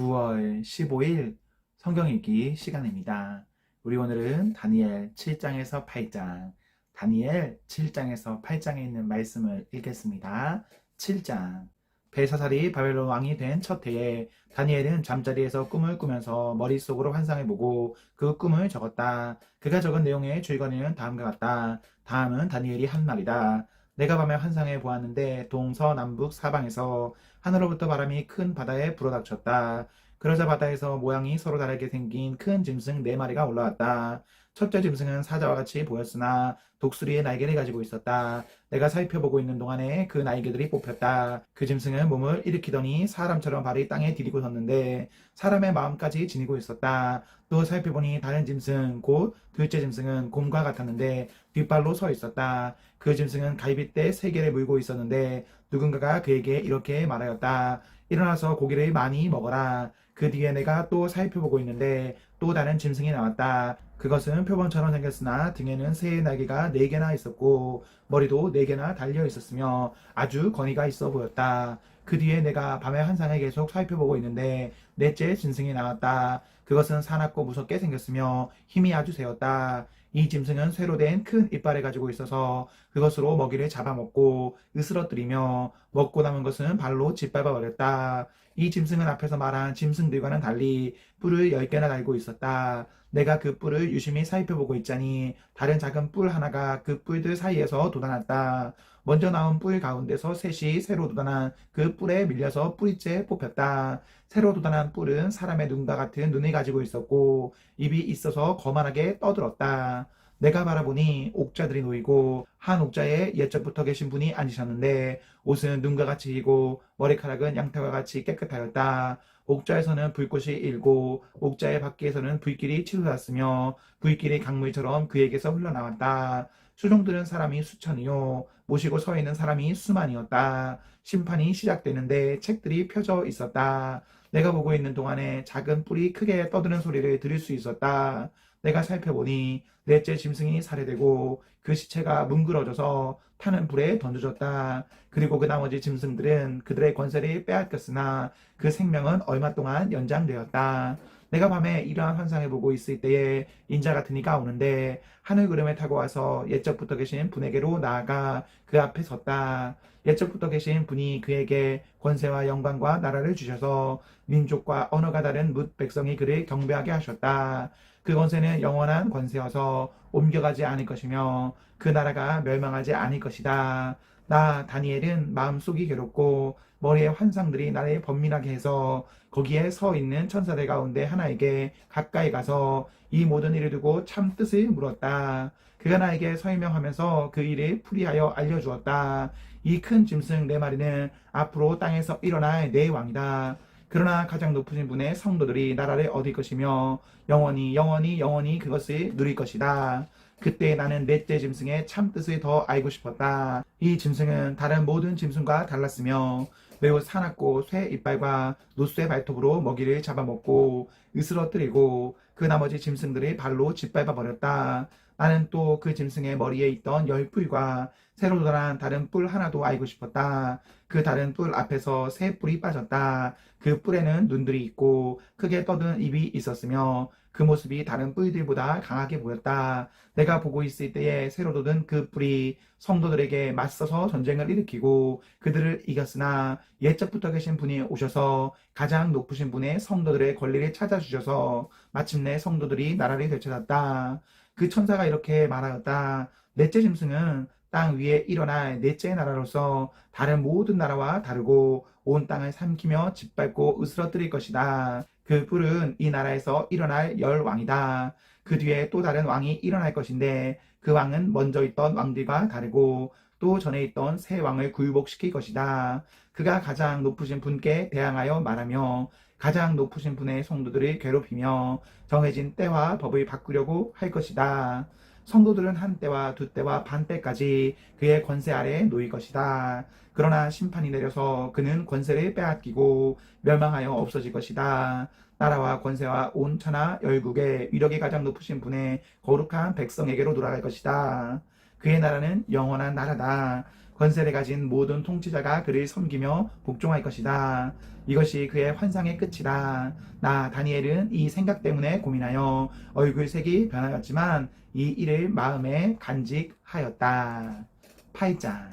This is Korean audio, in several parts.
9월 15일 성경 읽기 시간입니다. 우리 오늘은 다니엘 7장에서 8장, 다니엘 7장에서 8장에 있는 말씀을 읽겠습니다. 7장. 벨사살이 바벨론 왕이 된 첫 해에 다니엘은 잠자리에서 꿈을 꾸면서 머릿속으로 환상을 보고 그 꿈을 적었다. 그가 적은 내용의 줄거리는 다음과 같다. 다음은 다니엘이 한 말이다. 내가 밤에 환상을 보았는데 동서남북 사방에서 하늘로부터 바람이 큰 바다에 불어닥쳤다. 그러자 바다에서 모양이 서로 다르게 생긴 큰 짐승 네 마리가 올라왔다. 첫째 짐승은 사자와 같이 보였으나 독수리의 날개를 가지고 있었다. 내가 살펴보고 있는 동안에 그 날개들이 뽑혔다. 그 짐승은 몸을 일으키더니 사람처럼 발이 땅에 디디고 섰는데 사람의 마음까지 지니고 있었다. 또 살펴보니 다른 짐승 곧 둘째 짐승은 곰과 같았는데 뒷발로 서 있었다. 그 짐승은 갈빗대 세 개를 물고 있었는데 누군가가 그에게 이렇게 말하였다. 일어나서 고기를 많이 먹어라. 그 뒤에 내가 또 살펴보고 있는데 또 다른 짐승이 나왔다. 그것은 표범처럼 생겼으나 등에는 새의 날개가 네 개나 있었고 머리도 네 개나 달려 있었으며 아주 거니가 있어 보였다. 그 뒤에 내가 밤에 환상을 계속 살펴보고 있는데 넷째 짐승이 나왔다. 그것은 사납고 무섭게 생겼으며 힘이 아주 세었다. 이 짐승은 쇠로 된 큰 이빨을 가지고 있어서 그것으로 먹이를 잡아먹고 으스러뜨리며 먹고 남은 것은 발로 짓밟아 버렸다. 이 짐승은 앞에서 말한 짐승들과는 달리 뿔을 열 개나 달고 있었다. 내가 그 뿔을 유심히 살펴보고 있자니 다른 작은 뿔 하나가 그 뿔들 사이에서 돋아났다. 먼저 나온 뿔 가운데서 셋이 새로 돋아난 그 뿔에 밀려서 뿌리째 뽑혔다. 새로 돋아난 뿔은 사람의 눈과 같은 눈을 가지고 있었고 입이 있어서 거만하게 떠들었다. 내가 바라보니 옥자들이 놓이고 한 옥자에 옛적부터 계신 분이 앉으셨는데 옷은 눈과 같이 희고 머리카락은 양털과 같이 깨끗하였다. 옥자에서는 불꽃이 일고 옥자의 밖에서는 불길이 치솟았으며 불길이 강물처럼 그에게서 흘러나왔다. 수종들은 사람이 수천이요 모시고 서 있는 사람이 수만이었다. 심판이 시작되는데 책들이 펴져 있었다. 내가 보고 있는 동안에 작은 뿔이 크게 떠드는 소리를 들을 수 있었다. 내가 살펴보니 넷째 짐승이 살해되고 그 시체가 뭉그러져서 타는 불에 던져졌다. 그리고 그 나머지 짐승들은 그들의 권세를 빼앗겼으나 그 생명은 얼마 동안 연장되었다. 내가 밤에 이러한 환상을 보고 있을 때에 인자 같은 이가 오는데 하늘 구름에 타고 와서 옛적부터 계신 분에게로 나아가 그 앞에 섰다. 옛적부터 계신 분이 그에게 권세와 영광과 나라를 주셔서 민족과 언어가 다른 뭇 백성이 그를 경배하게 하셨다. 그 권세는 영원한 권세여서 옮겨가지 않을 것이며 그 나라가 멸망하지 않을 것이다. 나 다니엘은 마음속이 괴롭고 머리의 환상들이 나를 번민하게 해서 거기에 서 있는 천사들 가운데 하나에게 가까이 가서 이 모든 일을 두고 참 뜻을 물었다. 그가 나에게 설명하면서 그 일을 풀이하여 알려주었다. 이 큰 짐승 네 마리는 앞으로 땅에서 일어날 네 왕이다. 그러나 가장 높으신 분의 성도들이 나라를 얻을 것이며 영원히 영원히 영원히 그것을 누릴 것이다. 그때 나는 넷째 짐승의 참 뜻을 더 알고 싶었다. 이 짐승은 다른 모든 짐승과 달랐으며 매우 사납고 쇠 이빨과 노쇠 발톱으로 먹이를 잡아먹고 으스러뜨리고 그 나머지 짐승들을 발로 짓밟아 버렸다. 나는 또 그 짐승의 머리에 있던 열 뿔과 새로 돋아난 다른 뿔 하나도 알고 싶었다. 그 다른 뿔 앞에서 새 뿔이 빠졌다. 그 뿔에는 눈들이 있고 크게 떠든 입이 있었으며 그 모습이 다른 뿔들보다 강하게 보였다. 내가 보고 있을 때에 새로 돋은 그 뿔이 성도들에게 맞서서 전쟁을 일으키고 그들을 이겼으나 옛적부터 계신 분이 오셔서 가장 높으신 분의 성도들의 권리를 찾아주셔서 마침내 성도들이 나라를 되찾았다. 그 천사가 이렇게 말하였다. 넷째 짐승은 땅 위에 일어날 넷째 나라로서 다른 모든 나라와 다르고 온 땅을 삼키며 짓밟고 으스러뜨릴 것이다. 그 뿔은 이 나라에서 일어날 열 왕이다. 그 뒤에 또 다른 왕이 일어날 것인데 그 왕은 먼저 있던 왕들과 다르고 또 전에 있던 새 왕을 굴복시킬 것이다. 그가 가장 높으신 분께 대항하여 말하며 가장 높으신 분의 성도들을 괴롭히며 정해진 때와 법을 바꾸려고 할 것이다. 성도들은 한 때와 두 때와 반 때까지 그의 권세 아래에 놓일 것이다. 그러나 심판이 내려서 그는 권세를 빼앗기고 멸망하여 없어질 것이다. 나라와 권세와 온 천하 열국의 위력이 가장 높으신 분의 거룩한 백성에게로 돌아갈 것이다. 그의 나라는 영원한 나라다. 권세를 가진 모든 통치자가 그를 섬기며 복종할 것이다. 이것이 그의 환상의 끝이다. 나 다니엘은 이 생각 때문에 고민하여 얼굴 색이 변하였지만 이 일을 마음에 간직하였다. 8장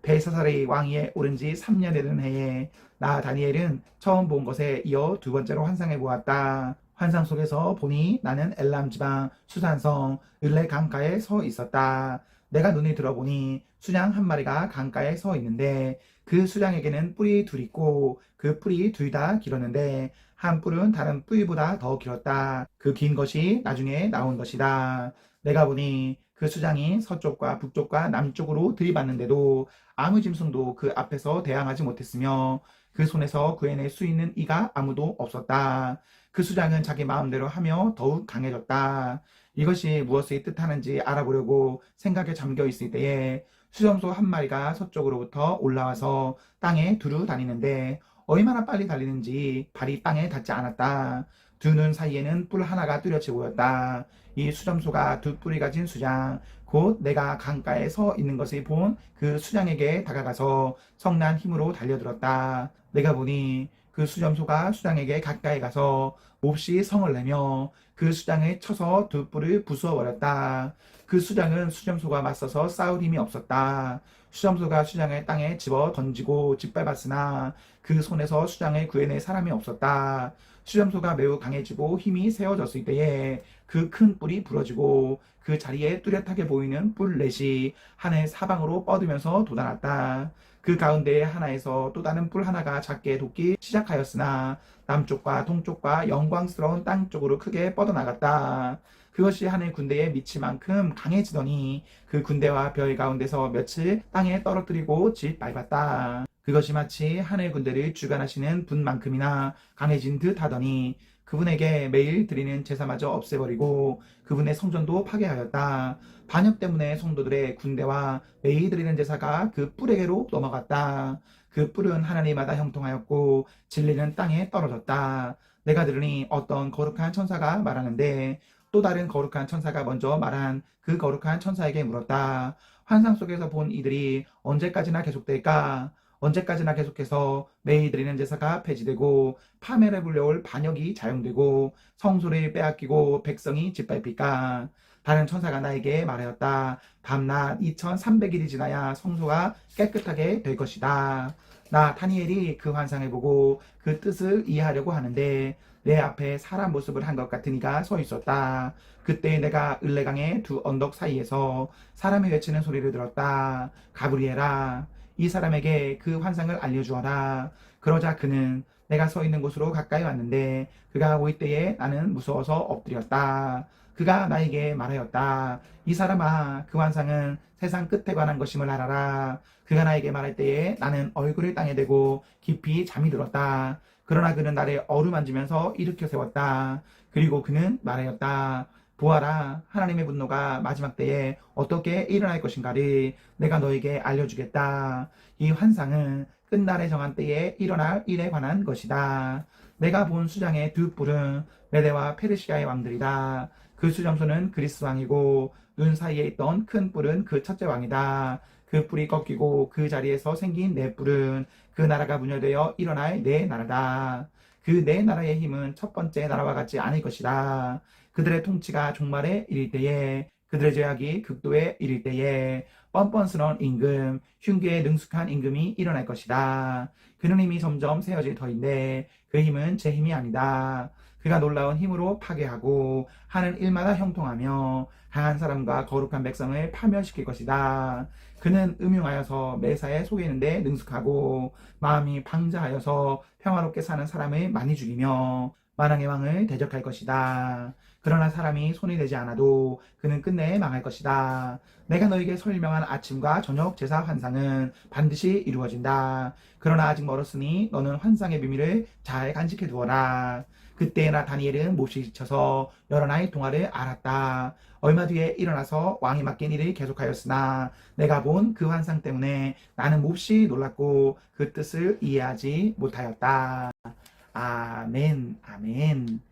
벨사살의 왕위에 오른 지 3년이 되는 해에 나 다니엘은 처음 본 것에 이어 두 번째로 환상해 보았다. 환상 속에서 보니 나는 엘람 지방 수산성 을레 강가에 서 있었다. 내가 눈이 들어보니 수장 한 마리가 강가에 서 있는데 그 수장에게는 뿔이 둘 있고 그 뿔이 둘 다 길었는데 한 뿔은 다른 뿔보다 더 길었다. 그 긴 것이 나중에 나온 것이다. 내가 보니 그 수장이 서쪽과 북쪽과 남쪽으로 들이받는데도 아무 짐승도 그 앞에서 대항하지 못했으며 그 손에서 구해낼 수 있는 이가 아무도 없었다. 그 수장은 자기 마음대로 하며 더욱 강해졌다. 이것이 무엇을 뜻하는지 알아보려고 생각에 잠겨 있을 때에 수염소 한 마리가 서쪽으로부터 올라와서 땅에 두루 다니는데 얼마나 빨리 달리는지 발이 땅에 닿지 않았다. 두 눈 사이에는 뿔 하나가 뚜렷이 보였다. 이 수점소가 두 뿔이 가진 수장, 곧 내가 강가에 서 있는 것을 본 그 수장에게 다가가서 성난 힘으로 달려들었다. 내가 보니 그 수점소가 수장에게 가까이 가서 몹시 성을 내며 그 수장을 쳐서 두 뿔을 부수어 버렸다. 그 수장은 수점소가 맞서서 싸울 힘이 없었다. 수점소가 수장을 땅에 집어 던지고 짓밟았으나 그 손에서 수장을 구해낼 사람이 없었다. 수점소가 매우 강해지고 힘이 세워졌을 때에 그 큰 뿔이 부러지고 그 자리에 뚜렷하게 보이는 뿔 넷이 하늘 사방으로 뻗으면서 돋아났다. 그 가운데 하나에서 또 다른 뿔 하나가 작게 돋기 시작하였으나 남쪽과 동쪽과 영광스러운 땅 쪽으로 크게 뻗어나갔다. 그것이 하늘 군대에 미칠 만큼 강해지더니 그 군대와 별 가운데서 며칠 땅에 떨어뜨리고 짓 밟았다. 그것이 마치 하늘 군대를 주관하시는 분만큼이나 강해진 듯 하더니 그분에게 매일 드리는 제사마저 없애버리고 그분의 성전도 파괴하였다. 반역 때문에 성도들의 군대와 매일 드리는 제사가 그 뿔에게로 넘어갔다. 그 뿔은 하나님마다 형통하였고 진리는 땅에 떨어졌다. 내가 들으니 어떤 거룩한 천사가 말하는데 또 다른 거룩한 천사가 먼저 말한 그 거룩한 천사에게 물었다. 환상 속에서 본 이들이 언제까지나 계속될까? 언제까지나 계속해서 매일 드리는 제사가 폐지되고 파멸에 불려올 반역이 자용되고 성소를 빼앗기고 백성이 짓밟힐까? 다른 천사가 나에게 말하였다. 밤낮 2300일이 지나야 성소가 깨끗하게 될 것이다. 나 다니엘이 그 환상을 보고 그 뜻을 이해하려고 하는데 내 앞에 사람 모습을 한 것 같은 이가 서 있었다. 그때 내가 을레강의 두 언덕 사이에서 사람이 외치는 소리를 들었다. 가브리엘아, 이 사람에게 그 환상을 알려주어라. 그러자 그는 내가 서 있는 곳으로 가까이 왔는데 그가 올 때에 나는 무서워서 엎드렸다. 그가 나에게 말하였다. 이 사람아, 그 환상은 세상 끝에 관한 것임을 알아라. 그가 나에게 말할 때에 나는 얼굴을 땅에 대고 깊이 잠이 들었다. 그러나 그는 나를 어루만지면서 일으켜 세웠다. 그리고 그는 말하였다. 보아라, 하나님의 분노가 마지막 때에 어떻게 일어날 것인가를 내가 너에게 알려주겠다. 이 환상은 끝날의 정한 때에 일어날 일에 관한 것이다. 내가 본 수장의 두 뿔은 메대와 페르시아의 왕들이다. 그 수점수는 그리스 왕이고 눈 사이에 있던 큰 뿔은 그 첫째 왕이다. 그 뿔이 꺾이고 그 자리에서 생긴 네 뿔은 그 나라가 분열되어 일어날 네 나라다. 그네 나라의 힘은 첫 번째 나라와 같지 않을 것이다. 그들의 통치가 종말에 이를 때에 그들의 죄악이 극도에 이를 때에 뻔뻔스러운 임금, 흉계에 능숙한 임금이 일어날 것이다. 그는 힘이 점점 세어질 터인데 그 힘은 제 힘이 아니다. 그가 놀라운 힘으로 파괴하고 하는 일마다 형통하며 강한 사람과 거룩한 백성을 파멸시킬 것이다. 그는 음흉하여서 매사에 속이는데 능숙하고 마음이 방자하여서 평화롭게 사는 사람을 많이 죽이며 만왕의 왕을 대적할 것이다. 그러나 사람이 손이 되지 않아도 그는 끝내 망할 것이다. 내가 너에게 설명한 아침과 저녁 제사 환상은 반드시 이루어진다. 그러나 아직 멀었으니 너는 환상의 비밀을 잘 간직해 두어라. 그때나 다니엘은 몹시 지쳐서 여러 나의 동화를 알았다. 얼마 뒤에 일어나서 왕이 맡긴 일을 계속하였으나 내가 본 그 환상 때문에 나는 몹시 놀랐고 그 뜻을 이해하지 못하였다. 아멘, 아멘.